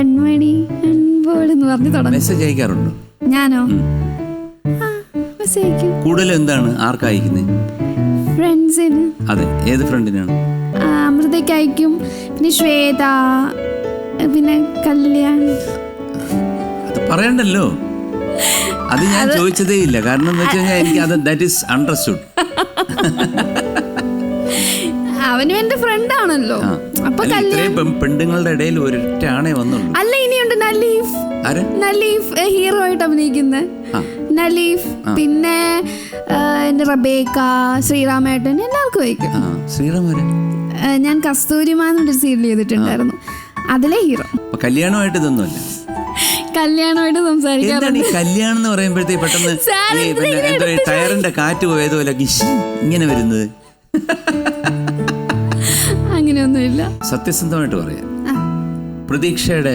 കൺമണി അൻപോൾ എന്ന് പറഞ്ഞു തുടങ്ങും. മെസ്സേജ് അയക്കാറുണ്ടോ? ഞാനോ? ആ മെസ്സേജ് അയക്കും. കൂടുതലും എന്താണ് ആർക്കാ അയക്കുന്നത് ഫ്രണ്ട്സിന് അതെ ഏത് ഫ്രണ്ടിനാണ് അമൃതയ്ക്ക് അയക്കും. പിന്നെ ശ്വേത പിന്നെ കല്യാൺ. അത് പറയണ്ടല്ലോ. അത് ഞാൻ ചോദിച്ചതേ ഇല്ല കാരണം എന്ന് വെച്ച് കഴിഞ്ഞാൽ എനിക്ക് അത് ദാറ്റ് ഈസ് അണ്ടർസ്റ്റുഡ് അപ്പൊ ഇത്രയും പെൺ- പെണ്ണുങ്ങളുടെ ഇടയിൽ ഒരൊറ്റ ആണേ വന്നുള്ളൂ. അല്ല ഇനിയുണ്ട് നലീഫ്. ആര്? നലീഫ് ഹീറോ ആയിട്ട് അഭിനയിക്കുന്ന. ആ. നലീഫ് പിന്നെ ആ, എന്റെ റബേക്ക ശ്രീരാമേട്ടൻ എല്ലാവർക്കും അയക്കും ആ ശ്രീറാമര് ആ, ഞാൻ കസ്തൂരിമാൻ സീരിയൽ ചെയ്തിട്ടുണ്ടായിരുന്നു. അതിലെ ഹീറോ അപ്പൊ കല്യാണമായിട്ട് ഇതൊന്നുമല്ല. കല്യാണമായിട്ട് സംസാരിക്കാൻ എന്താണ് ഈ കല്യാണം എന്ന് പറയുമ്പോഴത്തേക്ക് പെട്ടെന്ന് സാർ, ഈ എന്തിനാ പിന്നെ ഇങ്ങനെ എന്താ പറയുക, ടയറിന്റെ കാറ്റ് പോയതുപോലെ ഇങ്ങനെ വരുന്നത്? അങ്ങനെയൊന്നുമില്ല സത്യസന്ധമായിട്ട് പറയാം. പ്രതീക്ഷയുടെ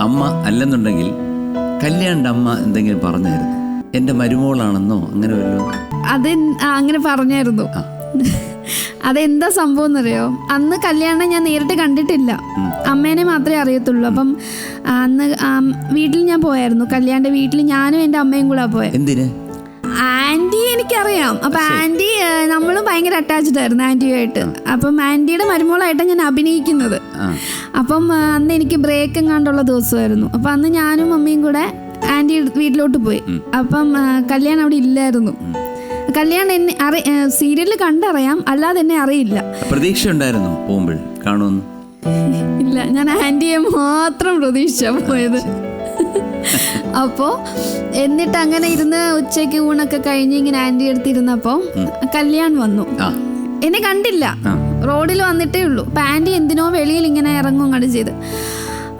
അമ്മ അല്ലെന്നുണ്ടെങ്കിൽ കല്യാണിന്റെ അമ്മ എന്തെങ്കിലും പറഞ്ഞായിരുന്നു. എന്റെ മരുമോളാണെന്നോ അങ്ങനെ വല്ലോ? അത് അങ്ങനെ പറഞ്ഞായിരുന്നു. അതെന്താ സംഭവം എന്നറിയോ? അന്ന് കല്യാണം ഞാൻ നേരിട്ട് കണ്ടിട്ടില്ല. അമ്മേനെ മാത്രമേ അറിയത്തുള്ളൂ. അപ്പം അന്ന് വീട്ടിൽ ഞാൻ പോയായിരുന്നു. കല്യാണിന്റെ വീട്ടിൽ ഞാനും എന്റെ അമ്മയും കൂടെ പോയത് എന്തിന്? എനിക്കറിയാം. അപ്പൊ ആന്റി നമ്മളും ഭയങ്കര അറ്റാച്ച്ഡ് ആയിരുന്നു ആന്റിയുമായിട്ട്. അപ്പം ആന്റിയുടെ മരുമോളായിട്ടാണ് ഞാൻ അഭിനയിക്കുന്നത്. അപ്പം അന്ന് എനിക്ക് ബ്രേക്ക് എങ്ങാണ്ടുള്ള ദിവസമായിരുന്നു. അപ്പം അന്ന് ഞാനും മമ്മിയും കൂടെ ആന്റി വീട്ടിലോട്ട് പോയി. അപ്പം കല്യാണം അവിടെ ഇല്ലായിരുന്നു. കല്യാണം എന്നെ അറി സീരിയലിൽ കണ്ടറിയാം. അല്ലാതെ എന്നെ അറിയില്ല. പ്രതീക്ഷ ഉണ്ടായിരുന്നു പോകുമ്പോൾ? കാണുമെന്ന്? ഇല്ല ഞാൻ ആന്റിയെ മാത്രം പ്രതീക്ഷിച്ചാ പോയത്. അപ്പോ എന്നിട്ട് അങ്ങനെ ഇരുന്ന് ഉച്ചയ്ക്ക് ഊണൊക്കെ കഴിഞ്ഞ് ഇങ്ങനെ ആന്റി എടുത്തിരുന്നപ്പോ കല്യാൺ വന്നു. എന്നെ കണ്ടില്ല. റോഡിൽ വന്നിട്ടേ ഉള്ളൂ. അപ്പൊ ആന്റി എന്തിനോ വെളിയിൽ ഇങ്ങനെ ഇറങ്ങും അങ്ങോട്ട് ചെയ്ത്.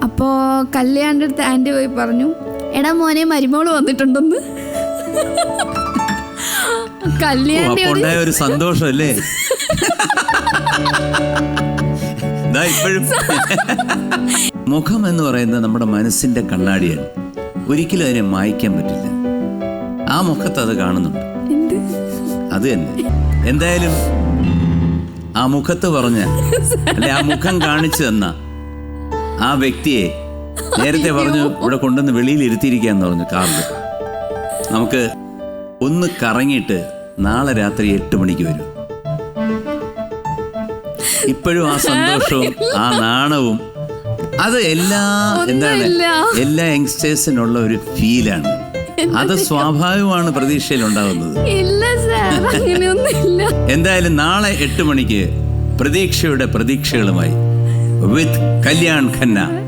അപ്പോ കല്യാണിന്റെ അടുത്ത് ആന്റി പോയി പറഞ്ഞു എടാ മോനെ മരുമോൾ വന്നിട്ടുണ്ടെന്ന്. ഉണ്ടായ ഒരു സന്തോഷമല്ലേ? ഇപ്പോഴും. മുഖം എന്ന് പറയുന്നത് നമ്മുടെ മനസ്സിന്റെ കണ്ണാടിയാണ്. ഒരിക്കലും അതിനെ മായ്ക്കാൻ പറ്റില്ല. ആ മുഖത്ത് അത് കാണുന്നുണ്ട്. അത് തന്നെ. എന്തായാലും ആ മുഖത്ത് പറഞ്ഞ അല്ലെ ആ മുഖം കാണിച്ചു തന്ന ആ വ്യക്തിയെ നേരത്തെ പറഞ്ഞു ഇവിടെ കൊണ്ടുവന്ന് വെളിയിൽ ഇരുത്തിയിരിക്കാന്ന് പറഞ്ഞു കാറിൽ. നമുക്ക് ഒന്ന് കറങ്ങിയിട്ട് നാളെ രാത്രി എട്ട് മണിക്ക് വരും. ഇപ്പോഴും ആ സന്തോഷവും ആ നാണവും അത് എല്ലാ എന്താണ് എല്ലാ യങ്സ്റ്റേഴ്സിനുള്ള ഒരു ഫീലാണ്. അത് സ്വാഭാവികമാണ് പ്രതീക്ഷയിൽ ഉണ്ടാകുന്നത് എന്തായാലും നാളെ എട്ട് മണിക്ക് പ്രതീക്ഷയുടെ പ്രതീക്ഷകളുമായി വിത്ത് കല്യാൺ ഖന്ന.